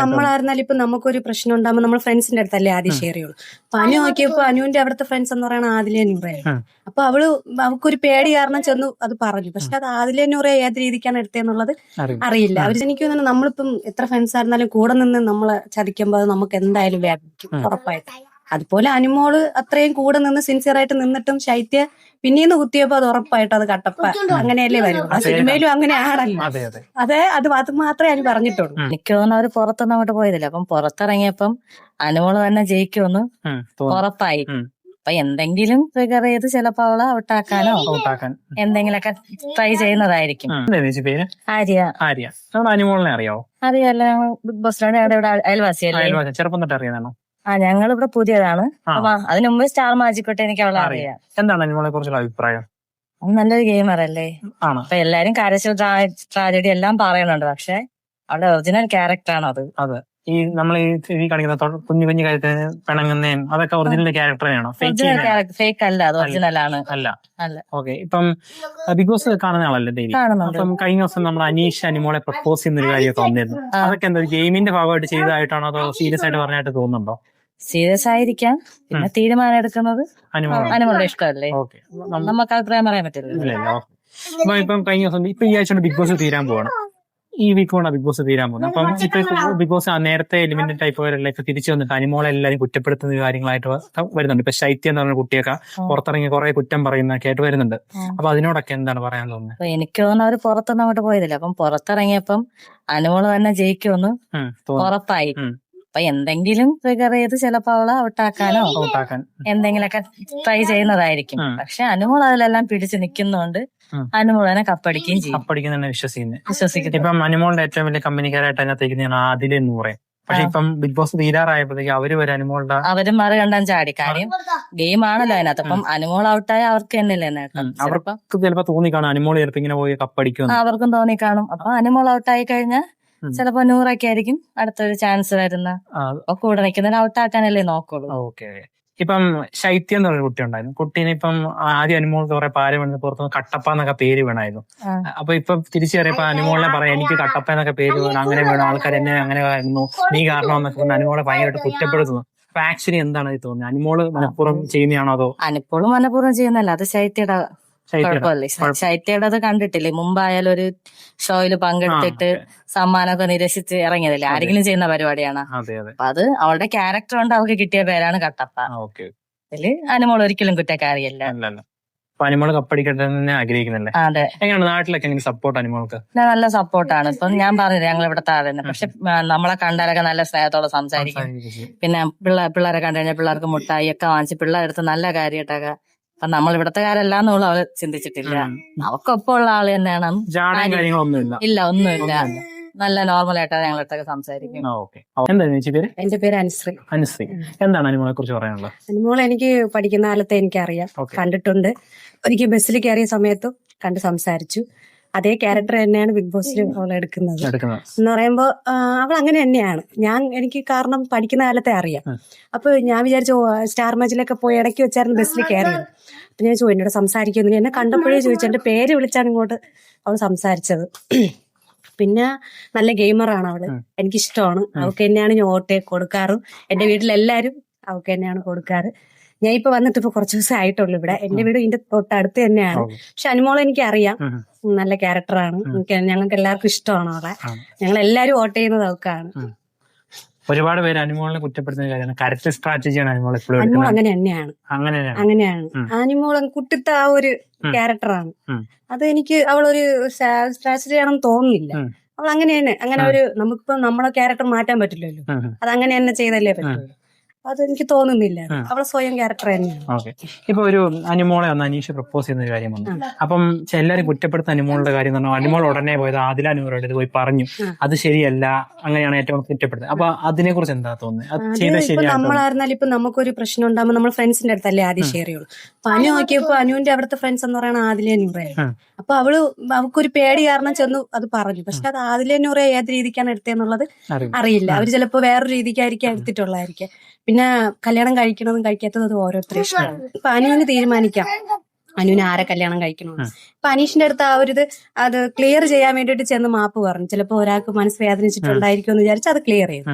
നമ്മളായിരുന്നാലും ഇപ്പൊ നമുക്കൊരു പ്രശ്നം ഉണ്ടാകുമ്പോൾ നമ്മൾ ഫ്രണ്ട്സിന്റെ അടുത്തല്ലേ ആദ്യം ഷെയർ ചെയ്യുള്ളൂ. അപ്പൊ അനു നോക്കിയപ്പോ അനുവിന്റെ അവിടുത്തെ ഫ്രണ്ട്സ് എന്ന് പറയുന്നത് ആദിലെ നൂറയാണ്. അപ്പൊ അവൾ അവക്കൊരു പേടി കാരണം ചെന്ന് അത് പറഞ്ഞു. പക്ഷെ അത് ആദിലെ നൂറ ഏത് രീതിക്കാണ് എടുത്തതെന്നുള്ളത് അറിയില്ല. അവർ എനിക്ക് തോന്നുന്നു നമ്മളിപ്പം എത്ര ഫ്രണ്ട്സ് ആയിരുന്നാലും കൂടെ നിന്ന് നമ്മളെ ചതിക്കുമ്പോൾ അത് നമുക്ക് എന്തായാലും വ്യാപിക്കും. ഉറപ്പായിട്ട്. അതുപോലെ അനുമോൾ അത്രയും കൂടെ നിന്ന് സിൻസിയർ ആയിട്ട് നിന്നിട്ടും ശൈത്യ പിന്നീന്ന് കുത്തിയപ്പോ അത് ഉറപ്പായിട്ട് അത് കട്ടപ്പ അങ്ങനെയല്ലേ വരും. ആ സിനിമയിലും അങ്ങനെ ആണല്ലോ അതെ അതെ. അതെ മാത്രമേ അനു പറഞ്ഞിട്ടുള്ളൂ. എനിക്ക് തോന്നുന്നു അവർ പുറത്തൊന്നും അങ്ങോട്ട് പോയതില്ല. അപ്പം പുറത്തിറങ്ങിയപ്പം അനുമോൾ തന്നെ ജയിക്കുമെന്ന്. ഉറപ്പായി. അപ്പൊ എന്തെങ്കിലും ഫിഗർ ചെയ്ത് ചിലപ്പോ അവളെ ഔട്ടാക്കാനോ എന്തെങ്കിലൊക്കെ എന്തെങ്കിലുമൊക്കെ ട്രൈ ചെയ്യുന്നതായിരിക്കും ആര്യ. ആര്യ. അനുമോളിനെ അറിയാവോ? അറിയാലോ ബിഗ് ബോസിനോട് ഞങ്ങളുടെ ഇവിടെ അയൽവാസിയല്ലേ? അയൽവാസി. ചെറുപ്പം തൊട്ട് അറിയാതാണോ ആ ഞങ്ങൾ ഇവിടെ പുതിയതാണ്. അപ്പൊ അതിനു മുമ്പ് സ്റ്റാർ മാജിക്കോട്ടെ എനിക്ക് അവളെ അറിയാം. എന്താണ് അനുമോളെ കുറിച്ചുള്ള അഭിപ്രായം? നല്ലൊരു ഗെയിമർ അല്ലേ ആണ്. അപ്പൊ എല്ലാരും കരച്ചിൽ ട്രാജഡി എല്ലാം പറയുന്നുണ്ട്. പക്ഷെ അവളുടെ ഒറിജിനൽ ക്യാരക്ടർ ആണ് അത്. അതെ. ഈ നമ്മൾ ഈ കാണിക്കുന്ന കുഞ്ഞു കുഞ്ഞു കാര്യത്തിന് പിണങ്ങുന്നതും അതൊക്കെ ഒറിജിനൽ ക്യാരക്ടർ ആണോ ഫേക്ക് അല്ല. അത് ഒറിജിനൽ ആണ്. അല്ല. അല്ല. ഓക്കെ. ഇപ്പം ബിഗ് ബോസ് കാണുന്ന ആളല്ലേ ഡെയിലി? അപ്പം കഴിഞ്ഞ ദിവസം നമ്മൾ അനീഷ് അനിമോളെ പ്രപ്പോസ് ചെയ്യുന്ന ഒരു കാര്യമൊക്കെ വന്നിരുന്നു. അതൊക്കെ എന്താ ഗെയിമിന്റെ ഭാഗമായിട്ട് ചെയ്തതായിട്ടാണോ അതോ സീരിയസ് ആയിട്ട് പറഞ്ഞായിട്ട് തോന്നുന്നുണ്ടോ? സീരിയസ് ആയിരിക്കാം. പിന്നെ തീരുമാനം എടുക്കുന്നത് അനുമോളുടെ ഇഷ്ടമല്ലേ? നമുക്ക് അഭിപ്രായം പറയാൻ പറ്റില്ല ഇപ്പം കഴിഞ്ഞ ദിവസം ഇപ്പൊ ഈ ആഴ്ച ബിഗ് ബോസ് തീരാൻ പോവാണ്. ഈ വീക്ക് കൊണ്ട് ബിഗ് ബോസ് തീരാൻ പോകുന്നത്. അപ്പം ഇപ്പൊ ബിഗ് ബോസ് നേരത്തെ എലിമിനേറ്റ് ആയി പോയവരെല്ലാം തിരിച്ചു വന്നിട്ട് അനിമോളെ എല്ലാവരും കുറ്റപ്പെടുത്തുന്ന കാര്യങ്ങളായിട്ട് വരുന്നുണ്ട്. ഇപ്പൊ ശൈത്യം എന്ന് പറഞ്ഞ കുട്ടിയൊക്കെ പുറത്തിറങ്ങി കുറെ കുറ്റം പറയുന്നൊക്കെ ആയിട്ട് വരുന്നുണ്ട്. അപ്പൊ അതിനോടൊക്കെ എന്താണ് പറയാൻ തോന്നുന്നത്? എനിക്ക് തോന്നുന്നു അവർ പുറത്തൊന്നും അങ്ങോട്ട് പോയതില്ല. അപ്പം പുറത്തിറങ്ങിയപ്പം അനിമോൾ തന്നെ ജയിക്കുമെന്ന് ഉറപ്പായി. അപ്പൊ എന്തെങ്കിലും ട്രിഗർ ചെയ്ത് ചിലപ്പോ അവളെ ഔട്ടാക്കാനോ ഔട്ടാക്കാൻ എന്തെങ്കിലുമൊക്കെ ട്രൈ ചെയ്യുന്നതായിരിക്കും. പക്ഷെ അനുമോൾ അതിലെല്ലാം പിടിച്ചു നിൽക്കുന്നോണ്ട് അനുമോളനെ കപ്പടിക്കുകയും ചെയ്യും. കപ്പടിക്കുന്ന വിശ്വസിക്കുന്നു. വിശ്വസിക്കുന്നത് വിശ്വസിക്കുന്നു. ഇപ്പം അനുമോളുടെ ഏറ്റവും വലിയ കമ്പനിക്കാരായിട്ട് അതിനകത്തേക്ക് ആദിലെ പറയും. പക്ഷെ. ഇപ്പം ബിഗ് ബോസ് തീരാറായപ്പോഴത്തേക്ക് അവർ വരെ അനുമോളുടെ അവരും മറി കണ്ടാൻ ചാടി. കാര്യം ഗെയിം ആണല്ലോ അതിനകത്ത്. അപ്പം അനുമോൾ ഔട്ടായ അവർക്ക് തന്നെയല്ലേ നേട്ടം. അവർക്ക് ചിലപ്പോ തോന്നിക്കാണും. അനുമോൾ ചിലപ്പോ ഇങ്ങനെ പോയി കപ്പടിക്കും അവർക്കും തോന്നി കാണും അപ്പൊ അനുമോൾ ഔട്ടായി കഴിഞ്ഞാൽ. ചിലപ്പോ നൂറൊക്കെ ആയിരിക്കും അടുത്തൊരു ചാൻസ് വരുന്ന. കൂടെ കൂടെ ഔട്ട് ആക്കാനല്ലേ നോക്കുള്ളൂ. ഓക്കെ ഇപ്പം ശൈത്യം എന്ന് പറഞ്ഞ കുട്ടി ഉണ്ടായിരുന്നു. കുട്ടീനെ ഇപ്പം ആദ്യം അനുമോൾ കുറെ പാൽ വീണ് പുറത്തു കട്ടപ്പ എന്നൊക്കെ പേര് വേണമായിരുന്നു. അപ്പൊ ഇപ്പൊ തിരിച്ചു കയറിയപ്പോ അനുമോളിനെ പറയാം എനിക്ക് കട്ടപ്പ എന്നൊക്കെ പേര് വേണം. അങ്ങനെ വേണം. ആൾക്കാർ എന്നെ അങ്ങനെ ആയിരുന്നു. നീ കാരണം എന്നൊക്കെ പറഞ്ഞ് അനുമോളെ ഭയങ്കരമായിട്ട് കുറ്റപ്പെടുത്തുന്നു. അപ്പൊ ആക്ച്വലി എന്താണ് തോന്നുന്നത്? അനുമോൾ മനഃപൂർവം ചെയ്യുന്നതാണോ അതോ? അനുപ്പോഴും മനഃപൂർവം ചെയ്യുന്നല്ല അത് ശൈത്യയുടെ ശൈത്യം കുഴപ്പമല്ലേ. ശൈത്യയുടെ അത് കണ്ടിട്ടില്ലേ? മുമ്പായാലും ഒരു ഷോയിൽ പങ്കെടുത്തിട്ട് സമ്മാനമൊക്കെ നിരസിച്ച് ഇറങ്ങിയതല്ലേ? ആരെങ്കിലും ചെയ്യുന്ന പരിപാടിയാണ്. അപ്പൊ അത് അവളുടെ ക്യാരക്ടർ കൊണ്ട് അവൾക്ക് കിട്ടിയ പേരാണ് കട്ടപ്പ. അതിൽ അനുമോൾ ഒരിക്കലും കുറ്റക്കാരിയല്ല. അനുമോൾ കപ്പടിക്കട്ടെ തന്നെ അതെ. എങ്ങനെയാണ് നാട്ടിലൊക്കെ എങ്ങനെ സപ്പോർട്ട് അനുമോൾക്ക്? നല്ല സപ്പോർട്ടാണ് ഇപ്പൊ ഞാൻ പറഞ്ഞില്ല ഞങ്ങൾ ഇവിടെ താഴെ തന്നെ പക്ഷെ നമ്മളെ കണ്ടാലൊക്കെ നല്ല സ്നേഹത്തോടെ സംസാരിക്കും. പിന്നെ പിള്ളേ പിള്ളേരെ കണ്ടു കഴിഞ്ഞാൽ പിള്ളേർക്ക് മുട്ടായി ഒക്കെ വാങ്ങിച്ച് പിള്ളേരെടുത്ത് നല്ല കാര്യമായിട്ടൊക്കെ അപ്പൊ നമ്മൾ ഇവിടത്തെ കാരെല്ലാന്നുള്ള അവൾ ചിന്തിച്ചിട്ടില്ല. നമുക്കൊപ്പം ഉള്ള ആൾ തന്നെയാണ്. ഇല്ല ഒന്നുമില്ല. നല്ല നോർമൽ ആയിട്ടാണ് ഞങ്ങളടുത്തൊക്കെ സംസാരിക്കും. ഓക്കെ. എന്താ പേര്? എന്റെ പേര് അനുശ്രീ അനുശ്രീ എന്താണ് അനുമോളെ കുറിച്ച് പറയാനുള്ളത്? അനുമോൾ എനിക്ക് പഠിക്കുന്ന കാലത്തെ എനിക്കറിയാം. കണ്ടിട്ടുണ്ട്. എനിക്ക് ബസ്സിൽ കയറിയ സമയത്തും കണ്ട് സംസാരിച്ചു. അതേ ക്യാരക്ടർ തന്നെയാണ് ബിഗ് ബോസിൽ അവൾ എടുക്കുന്നത്. എന്ന് പറയുമ്പോൾ അവൾ അങ്ങനെ തന്നെയാണ്. ഞാൻ എനിക്ക് കാരണം പഠിക്കുന്ന കാലത്തെ അറിയാം. അപ്പൊ ഞാൻ വിചാരിച്ചു സ്റ്റാർ മജിലൊക്കെ പോയി ഇടയ്ക്ക് വെച്ചായിരുന്നു ബസ്സിൽ കയറിയത് അപ്പൊ ഞാൻ ചോദിച്ചു എന്നോട് സംസാരിക്കുന്നു എന്നെ കണ്ടപ്പോഴേ ചോദിച്ചു എന്റെ പേര് വിളിച്ചാണ് ഇങ്ങോട്ട് അവൾ സംസാരിച്ചത്. പിന്നെ നല്ല ഗെയിമറാണ് അവൾ. എനിക്കിഷ്ടമാണ്. അവൾക്ക് തന്നെയാണ് ഞാൻ ഓട്ടേ കൊടുക്കാറും. എന്റെ വീട്ടിലെല്ലാരും അവൾക്ക് തന്നെയാണ് കൊടുക്കാറ്. ഞാൻ ഇപ്പൊ വന്നിട്ട് ഇപ്പൊ കുറച്ച് ദിവസം ആയിട്ടുള്ളൂ ഇവിടെ. എന്റെ വീട് ഇതിന്റെ തൊട്ടടുത്ത് തന്നെയാണ്. പക്ഷെ അനുമോളെ എനിക്ക് അറിയാം നല്ല ക്യാരക്ടറാണ്. ഞങ്ങൾക്ക് എല്ലാവർക്കും ഇഷ്ടമാണ് അവളെ. ഞങ്ങൾ എല്ലാരും വോട്ട് ചെയ്യുന്നത് അവൾക്കാണ്. ഒരുപാട് പേര് അനുമോളിനെ കുറ്റപ്പെടുത്തുന്ന കാര്യമാണ്. കരറ്റ് സ്ട്രാറ്റജിയാണ് അനുമോൾ എപ്പോഴും അനുമോൾ എടുക്കുന്നത്. അങ്ങനെ തന്നെയാണ്. അങ്ങനെ തന്നെയാണ്. അങ്ങനെയാണ്. ഉം. അനുമോൾ കുട്ടിത്തെ ആ ഒരു ക്യാരക്ടറാണ് അത് എനിക്ക് അവളൊരു സ്ട്രാറ്റജി ആണെന്ന് തോന്നുന്നില്ല. അവൾ അങ്ങനെ തന്നെ അങ്ങനെ. ഒരു നമുക്കിപ്പോ നമ്മളെ ക്യാരക്ടർ മാറ്റാൻ പറ്റില്ലല്ലോ. അത് അങ്ങനെ തന്നെ ചെയ്തല്ലേ പറ്റുള്ളൂ. അത് എനിക്ക് തോന്നുന്നില്ല. അവളെ സ്വയം ക്യാരക്ടർ തന്നെയാണ്. ഓക്കെ. ഇപ്പൊ ഒരു അനുമോളെ ഒന്ന് അനീഷ് പ്രപ്പോസ് ചെയ്യുന്ന ഒരു കാര്യം വന്നു. അപ്പം ചെ- എല്ലാരും കുറ്റപ്പെടുത്തുന്ന അനുമോളുടെ കാര്യം എന്ന് പറഞ്ഞാൽ അനുമോൾ ഉടനെ പോയത് ആദില അനുമോളോട് ഇത് പോയി പറഞ്ഞു. അത് ശരിയല്ല. അങ്ങനെയാണ് ഏറ്റവും കുറ്റപ്പെടുത്തുന്നത് അപ്പൊ അതിനെ കുറിച്ച് എന്താ തോന്നുന്നത് അത് അത് ചെയ്ത ഇപ്പൊ ശരിയാണ് നമ്മളായിരുന്നാലും ഇപ്പൊ നമുക്കൊരു പ്രശ്നം ഉണ്ടാകുമ്പോൾ നമ്മൾ ഫ്രണ്ട്സിന്റെ അടുത്തല്ലേ ആദ്യം ഷെയർ ചെയ്യുള്ളൂ. അപ്പൊ അനു നോക്കിയപ്പോ അനുവിന്റെ അവിടുത്തെ ഫ്രണ്ട്സ് എന്ന് പറയുന്നത് ആദിലെ നൂറയാണ് ഉം. അപ്പൊ അവൾ അവക്കൊരു പേടി കാരണം ചെന്നു അത് പറഞ്ഞു. പക്ഷെ അത് ആദിലെ നൂറ ഏത് രീതിക്കാണ് എടുത്തതെന്നുള്ളത് അറിയില്ല. അവർ ചിലപ്പോ വേറൊരു രീതിക്കായിരിക്കും എടുത്തിട്ടുള്ളതായിരിക്കും. പിന്നെ കല്യാണം കഴിക്കണതും കഴിക്കാത്തതും അത് ഓരോരുത്തരും ഇഷ്ടമാണ്. ഇപ്പൊ അനുവിന് തീരുമാനിക്കാം. അനുവിന് ആരെ കല്യാണം കഴിക്കണം? അപ്പൊ അനീഷിന്റെ അടുത്ത് ആ ഒരു ഇത് അത് ക്ലിയർ ചെയ്യാൻ വേണ്ടിയിട്ട് ചെന്ന് മാപ്പ് പറഞ്ഞു. ചിലപ്പോൾ ഒരാൾക്ക് മനസ്സ് വേദനിച്ചിട്ടുണ്ടായിരിക്കും എന്ന് വിചാരിച്ച് അത് ക്ലിയർ ചെയ്തു.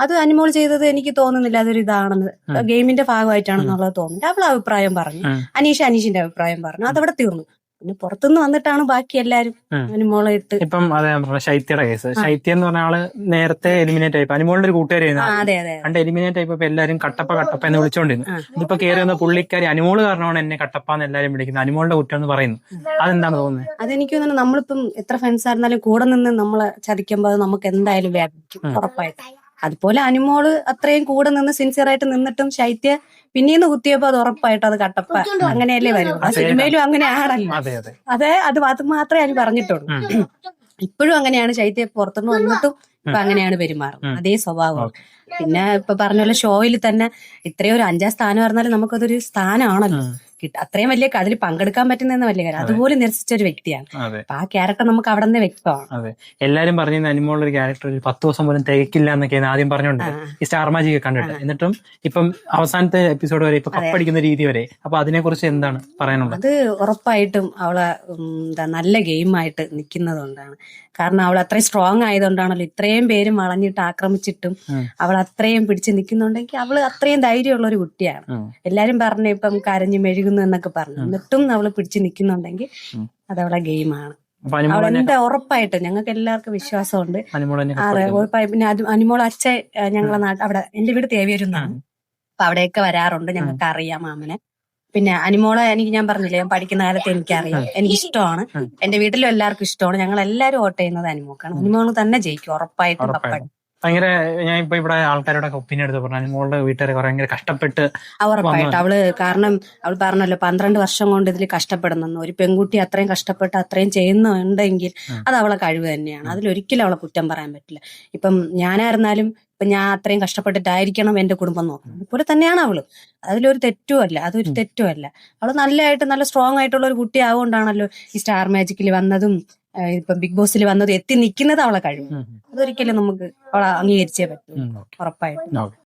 അത് അനുമോൾ ചെയ്തത് എനിക്ക് തോന്നുന്നില്ല അതൊരു ഇതാണെന്ന്. ഗെയിമിന്റെ ഭാഗമായിട്ടാണെന്നുള്ളത് തോന്നുന്നു. അവൾ അഭിപ്രായം പറഞ്ഞു. അനീഷ് അനീഷിന്റെ അഭിപ്രായം പറഞ്ഞു. അതവിടെ തീർന്നു. പിന്നെ പുറത്തുനിന്ന് വന്നിട്ടാണ് ബാക്കി എല്ലാരും. അനുമോളെ ഇട്ട്. ഇപ്പം അതെ ശൈത്യയുടെ കേസ് ശൈത്യ എന്ന് പറഞ്ഞ ആൾ നേരത്തെ എലിമിനേറ്റ് ആയി. അനുമോളുടെ ഒരു കൂട്ടുകാരി ആ, അതെ അതെ പണ്ട് എലിമിനേറ്റ് ആയി എല്ലാരും കട്ടപ്പ കട്ടപ്പ എന്ന് വിളിച്ചോണ്ടിരുന്നു. ഇതിപ്പോ കയറി വന്ന പുള്ളിക്കാരി അനുമോൾ കാരണമാണ് എന്നെ കട്ടപ്പ എന്ന് എല്ലാരും വിളിക്കുന്നത്. അനുമോളുടെ കുറ്റം എന്ന് പറയുന്നു. അതെന്താണ് തോന്നുന്നത് അതെനിക്ക് തോന്നുന്നു നമ്മളിപ്പം എത്ര ഫ്രണ്ട്സ് ആയിരുന്നാലും കൂടെ നിന്ന് നമ്മളെ ചതിക്കുമ്പോൾ അത് നമുക്ക് എന്തായാലും വ്യാപിക്കും ഉറപ്പായിട്ട്. അതുപോലെ അനുമോൾ അത്രയും കൂടെ നിന്ന് സിൻസിയർ ആയിട്ട് നിന്നിട്ടും ശൈത്യ പിന്നീന്ന് കുത്തിയപ്പോ അത് ഉറപ്പായിട്ട് അത് കട്ടപ്പ അങ്ങനെയല്ലേ വരും. ആ സിനിമയിലും അങ്ങനെ ആണല്ലോ അതെ അതെ. അതെ മാത്രമേ അതിന് പറഞ്ഞിട്ടുള്ളൂ. ഇപ്പോഴും അങ്ങനെയാണ് ശൈത്യ പുറത്തുനിന്ന് വന്നിട്ടും ഇപ്പൊ അങ്ങനെയാണ് പെരുമാറുന്നത്. അതേ സ്വഭാവം. പിന്നെ ഇപ്പൊ പറഞ്ഞ പോലെ ഷോയിൽ തന്നെ ഇത്രയും ഒരു അഞ്ചാം സ്ഥാനം പറഞ്ഞാലും നമുക്കതൊരു സ്ഥാനമാണല്ലോ. അത്രയും വലിയ അതിൽ പങ്കെടുക്കാൻ പറ്റുന്ന വലിയ കാര്യം. അതുപോലെ നിരസിച്ച ഒരു വ്യക്തിയാണ് അപ്പൊ ആ ക്യാരക്ടർ നമുക്ക് അവിടെ നിന്ന് വ്യക്തമാണ്. അതെ. എല്ലാരും പറഞ്ഞിരുന്ന അനിമോളുടെ ഒരു ക്യാരക്ടർ ഒരു പത്ത് ദിവസം പോലും തികക്കില്ല എന്നൊക്കെയാണ് ആദ്യം പറഞ്ഞോണ്ട് ഈ സ്റ്റാർ മാജിക് കണ്ടിട്ട്. എന്നിട്ടും ഇപ്പം അവസാനത്തെ എപ്പിസോഡ് വരെ ഇപ്പൊ കപ്പടിക്കുന്ന രീതി വരെ. അപ്പൊ അതിനെ കുറിച്ച് എന്താണ് പറയാനുള്ളത്? അത് ഉറപ്പായിട്ടും അവളെ എന്താ നല്ല ഗെയിമായിട്ട് നിൽക്കുന്നത് കൊണ്ടാണ് കാരണം അവൾ അത്രയും സ്ട്രോങ് ആയതുകൊണ്ടാണല്ലോ ഇത്രയും പേരും വളഞ്ഞിട്ട് ആക്രമിച്ചിട്ടും. അവൾ അത്രയും പിടിച്ച് നിൽക്കുന്നുണ്ടെങ്കിൽ അവൾ അത്രയും ധൈര്യമുള്ള ഒരു കുട്ടിയാണ് എല്ലാരും പറഞ്ഞു ഇപ്പം കരഞ്ഞു മെഴുകുന്നു എന്നൊക്കെ പറഞ്ഞു. എന്നിട്ടും അവൾ പിടിച്ചു നിൽക്കുന്നുണ്ടെങ്കിൽ അത് അതവളെ ഗെയിമാണ് അവളെന്റെ ഉറപ്പായിട്ട് ഞങ്ങൾക്ക് എല്ലാവർക്കും വിശ്വാസമുണ്ട്. ഉറപ്പായും പിന്നെ അനിമോൾ അച്ഛ ഞങ്ങളെ നാട്ടിൽ അവിടെ എന്റെ വീട് തേവേരുന്നാണ് അപ്പൊ അവിടെയൊക്കെ വരാറുണ്ട് ഞങ്ങൾക്ക് അറിയാം മാമനെ. പിന്നെ അനിമോളെ എനിക്ക് ഞാൻ പറഞ്ഞില്ലേ ഞാൻ പഠിക്കുന്ന കാലത്ത് എനിക്കറിയാം. എനിക്ക് ഇഷ്ടമാണ് എന്റെ വീട്ടിലും എല്ലാവർക്കും ഇഷ്ടമാണ്. ഞങ്ങൾ എല്ലാവരും വോട്ട് ചെയ്യുന്നത് അനിമോക്കാണ്. അനിമോൾ തന്നെ ജയിക്കും ഉറപ്പായിട്ടും ഉറപ്പായിട്ടും. ഭയങ്കര ഞാൻ ഇപ്പൊ ഇവിടെ ആൾക്കാരോടൊക്കെ ഒപ്പീനിയൻ എടുത്ത് പറഞ്ഞു മോളുടെ വീട്ടുകാരെ ഭയങ്കര കഷ്ടപ്പെട്ട് ഉറപ്പായിട്ട്. അവൾ കാരണം അവൾ പറഞ്ഞല്ലോ പന്ത്രണ്ട് വർഷം കൊണ്ട് ഇതിൽ കഷ്ടപ്പെടുന്നെന്ന്. ഒരു പെൺകുട്ടി അത്രയും കഷ്ടപ്പെട്ട് അത്രയും ചെയ്യുന്നുണ്ടെങ്കിൽ അത് അവളെ കഴിവ് തന്നെയാണ്. അതിലൊരിക്കലും അവളെ കുറ്റം പറയാൻ പറ്റില്ല. ഇപ്പം ഞാനായിരുന്നാലും ഇപ്പൊ ഞാൻ അത്രയും കഷ്ടപ്പെട്ടിട്ടായിരിക്കണം എന്റെ കുടുംബം നോക്കുന്നത് അതുപോലെ തന്നെയാണ് അവൾ. അതിലൊരു തെറ്റുമല്ല അതൊരു തെറ്റുമല്ല അവൾ നല്ലതായിട്ട് നല്ല സ്ട്രോങ് ആയിട്ടുള്ള ഒരു കുട്ടി ആവുകൊണ്ടാണല്ലോ ഈ സ്റ്റാർ മാജിക്കിൽ വന്നതും ഇപ്പം ബിഗ് ബോസിൽ വന്നത് എത്തി നിൽക്കുന്നത് അവളെ കഴിവ്. അതൊരിക്കലും നമുക്ക് അവളെ അംഗീകരിച്ചേ പറ്റൂ. ഉറപ്പായിട്ടും